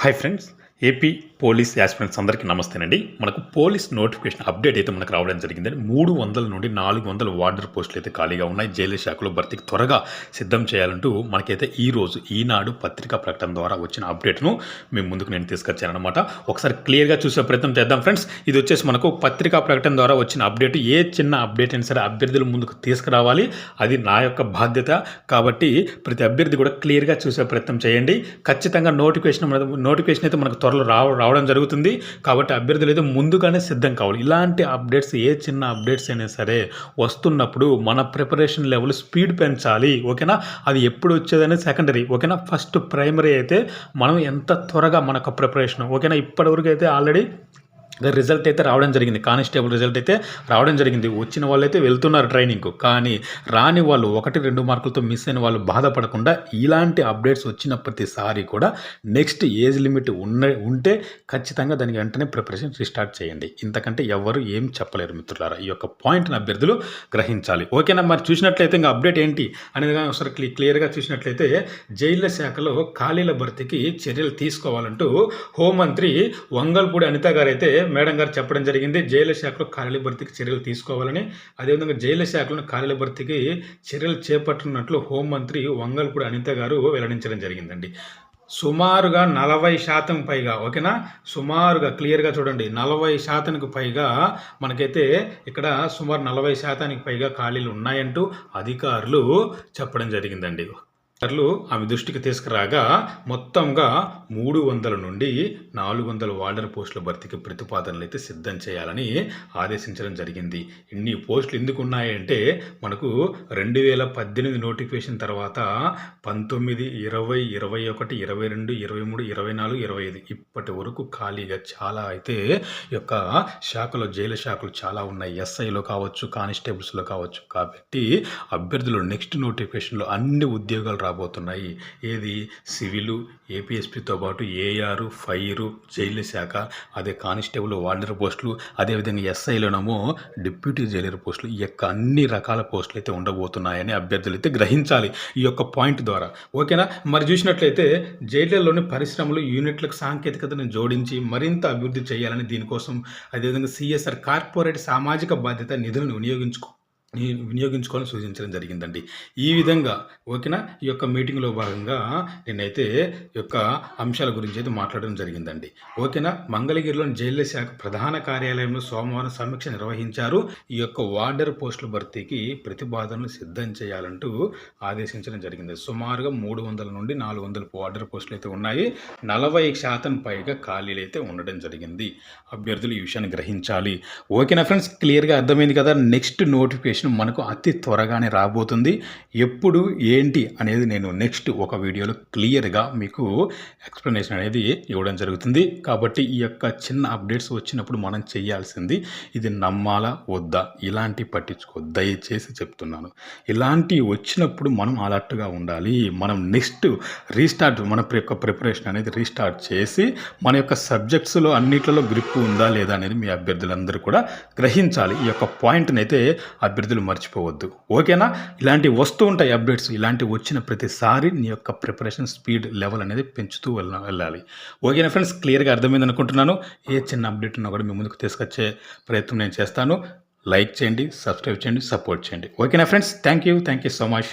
Hi friends AP police aspirants అందరికీ నమస్తేనండి. మనకు పోలీస్ నోటిఫికేషన్ అప్డేట్ అయితే మనకు రావడం జరిగిందండి. మూడు వందల నుండి నాలుగు వందల వార్డర్ పోస్టులు అయితే ఖాళీగా ఉన్నాయి. జైలు శాఖలో భర్తీకి త్వరగా సిద్ధం చేయాలంటూ మనకైతే ఈ రోజు ఈనాడు పత్రికా ప్రకటన ద్వారా వచ్చిన అప్డేట్ను మేము ముందుకు నేను తీసుకొచ్చానమాట ఒకసారి క్లియర్గా చూసే ప్రయత్నం చేద్దాం ఫ్రెండ్స్. ఇది వచ్చేసి మనకు పత్రికా ప్రకటన ద్వారా వచ్చిన అప్డేట్. ఏ చిన్న అప్డేట్ అయినా సరే అభ్యర్థుల ముందుకు తీసుకురావాలి. అది నా యొక్క బాధ్యత. కాబట్టి ప్రతి అభ్యర్థి కూడా క్లియర్గా చూసే ప్రయత్నం చేయండి. ఖచ్చితంగా నోటిఫికేషన్ నోటిఫికేషన్ అయితే మనకు త్వరలో రావ రావడం జరుగుతుంది. కాబట్టి అభ్యర్థులు అయితే ముందుగానే సిద్ధం కావాలి. ఇలాంటి అప్డేట్స్ ఏ చిన్న అప్డేట్స్ అయినా సరే వస్తున్నప్పుడు మన ప్రిపరేషన్ లెవెల్ స్పీడ్ పెంచాలి. ఓకేనా? అది ఎప్పుడు వచ్చేదనే సెకండరీ. ఓకేనా? ఫస్ట్ ప్రైమరీ అయితే మనం ఎంత త్వరగా మన యొక్క ప్రిపరేషన్ ఓకేనా? ఇప్పటివరకు అయితే ఆల్రెడీ రిజల్ట్ అయితే రావడం జరిగింది. కానిస్టేబుల్ రిజల్ట్ అయితే రావడం జరిగింది. వచ్చిన వాళ్ళైతే వెళ్తున్నారు ట్రైనింగ్కు కానీ రాని వాళ్ళు ఒకటి రెండు మార్కులతో మిస్ అయిన వాళ్ళు బాధపడకుండా ఇలాంటి అప్డేట్స్ వచ్చిన ప్రతిసారి కూడా నెక్స్ట్ ఏజ్ లిమిట్ ఉన్న ఉంటే ఖచ్చితంగా దానికి వెంటనే ప్రిపరేషన్ రీస్టార్ట్ చేయండి. ఇంతకంటే ఎవరు ఏం చెప్పలేరు మిత్రులారా. ఈ యొక్క పాయింట్ని అభ్యర్థులు గ్రహించాలి. ఓకేనా? మరి చూసినట్లయితే ఇంకా అప్డేట్ ఏంటి అనేది కానీ ఒకసారి క్లియర్గా చూసినట్లయితే జైళ్ళ శాఖలో ఖాళీల భర్తీకి చర్యలు తీసుకోవాలంటూ హోంమంత్రి వంగల్పూడి అనిత గారు అయితే మేడం గారు చెప్పడం జరిగింది జైలు శాఖలో ఖాళీల భర్తీకి చర్యలు తీసుకోవాలని. అదేవిధంగా జైలు శాఖలో ఖాళీల భర్తీకి చర్యలు చేపట్టనున్నట్లు హోంమంత్రి వంగల్పూడి అనిత గారు వెల్లడించడం జరిగిందండి. సుమారుగా నలభై శాతం పైగా ఓకేనా? సుమారుగా క్లియర్గా చూడండి. నలభై శాతానికి పైగా మనకైతే ఇక్కడ సుమారు నలభై శాతానికి పైగా ఖాళీలు ఉన్నాయంటూ అధికారులు చెప్పడం జరిగిందండి. అధికారులు ఆమె దృష్టికి తీసుకురాగా మొత్తంగా మూడు వందల నుండి నాలుగు వందల వార్డర్ పోస్టుల భర్తీకి ప్రతిపాదనలు అయితే సిద్ధం చేయాలని ఆదేశించడం జరిగింది. ఇన్ని పోస్టులు ఎందుకు ఉన్నాయంటే మనకు రెండు వేల పద్దెనిమిది నోటిఫికేషన్ తర్వాత పంతొమ్మిది ఇరవై ఇరవై ఒకటి ఇరవై రెండు ఇరవై మూడు ఇరవై నాలుగు ఇరవై ఐదు ఇప్పటి వరకు ఖాళీగా చాలా అయితే ఈ యొక్క శాఖలో జైలు శాఖలు చాలా ఉన్నాయి. ఎస్ఐలో కావచ్చు కానిస్టేబుల్స్లో కావచ్చు. కాబట్టి అభ్యర్థులు నెక్స్ట్ నోటిఫికేషన్లో అన్ని ఉద్యోగాలు రాబోతున్నాయి. ఏది? సివిలు ఏపీఎస్పీతో పాటు ఏఆర్ ఫైరు జైలు శాఖ అదే కానిస్టేబుల్ వార్డర్ పోస్టులు అదేవిధంగా ఎస్ఐలోనేమో డిప్యూటీ జైలర్ పోస్టులు ఈ యొక్క అన్ని రకాల పోస్టులు అయితే ఉండబోతున్నాయని అభ్యర్థులు అయితే గ్రహించాలి ఈ యొక్క పాయింట్ ద్వారా. ఓకేనా? మరి చూసినట్లయితే జైళ్ళలోని పరిశ్రమలు యూనిట్లకు సాంకేతికతను జోడించి మరింత అభివృద్ధి చేయాలని దీనికోసం అదేవిధంగా సిఎస్ఆర్ కార్పొరేట్ సామాజిక బాధ్యత నిధులను వినియోగించుకో వినియోగించుకోవాలని సూచించడం జరిగిందండి. ఈ విధంగా ఓకేనా? ఈ యొక్క మీటింగ్లో భాగంగా నేనైతే ఈ యొక్క అంశాల గురించి అయితే మాట్లాడడం జరిగిందండి. ఓకేనా? మంగళగిరిలోని జైళ్ళ శాఖ ప్రధాన కార్యాలయంలో సోమవారం సమీక్ష నిర్వహించారు. ఈ యొక్క వార్డర్ పోస్టుల భర్తీకి ప్రతిపాదనలు సిద్ధం చేయాలంటూ ఆదేశించడం జరిగింది. సుమారుగా మూడు వందల నుండి నాలుగు వందల వార్డర్ పోస్టులు అయితే ఉన్నాయి. నలభై శాతం పైగా ఖాళీలు అయితే ఉండడం జరిగింది. అభ్యర్థులు ఈ విషయాన్ని గ్రహించాలి. ఓకేనా ఫ్రెండ్స్? క్లియర్గా అర్థమైంది కదా? నెక్స్ట్ నోటిఫికేషన్ మనకు అతి త్వరగానే రాబోతుంది. ఎప్పుడు ఏంటి అనేది నేను నెక్స్ట్ ఒక వీడియోలో క్లియర్గా మీకు ఎక్స్ప్లెనేషన్ అనేది ఇవ్వడం జరుగుతుంది. కాబట్టి ఈ యొక్క చిన్న అప్డేట్స్ వచ్చినప్పుడు మనం చేయాల్సింది ఇది నమ్మాలా వద్దా? ఇలాంటి పట్టించుకో దయచేసి చెప్తున్నాను. ఇలాంటివి వచ్చినప్పుడు మనం అలర్ట్గా ఉండాలి. మనం నెక్స్ట్ రీస్టార్ట్ మన యొక్క ప్రిపరేషన్ అనేది రీస్టార్ట్ చేసి మన యొక్క సబ్జెక్ట్స్లో అన్నిట్లలో గ్రిప్ ఉందా లేదా అనేది మీ అభ్యర్థులందరూ కూడా గ్రహించాలి. ఈ యొక్క పాయింట్ని అయితే అభ్యర్థులు మర్చిపోవద్దు. ఓకేనా? ఇలాంటి వస్తూ ఉంటాయి అప్డేట్స్ ఇలాంటివి వచ్చిన ప్రతిసారి నీ యొక్క ప్రిపరేషన్ స్పీడ్ లెవెల్ అనేది పెంచుతూ వెళ్ళ వెళ్ళాలి. ఓకేనా ఫ్రెండ్స్? క్లియర్గా అర్థమైంది అనుకుంటున్నాను. ఏ చిన్న అప్డేట్ ఉన్నా కూడా మీ ముందుకు తీసుకొచ్చే ప్రయత్నం నేను చేస్తాను. లైక్ చేయండి సబ్స్క్రైబ్ చేయండి సపోర్ట్ చేయండి. ఓకేనా friends? Thank you thank you so much.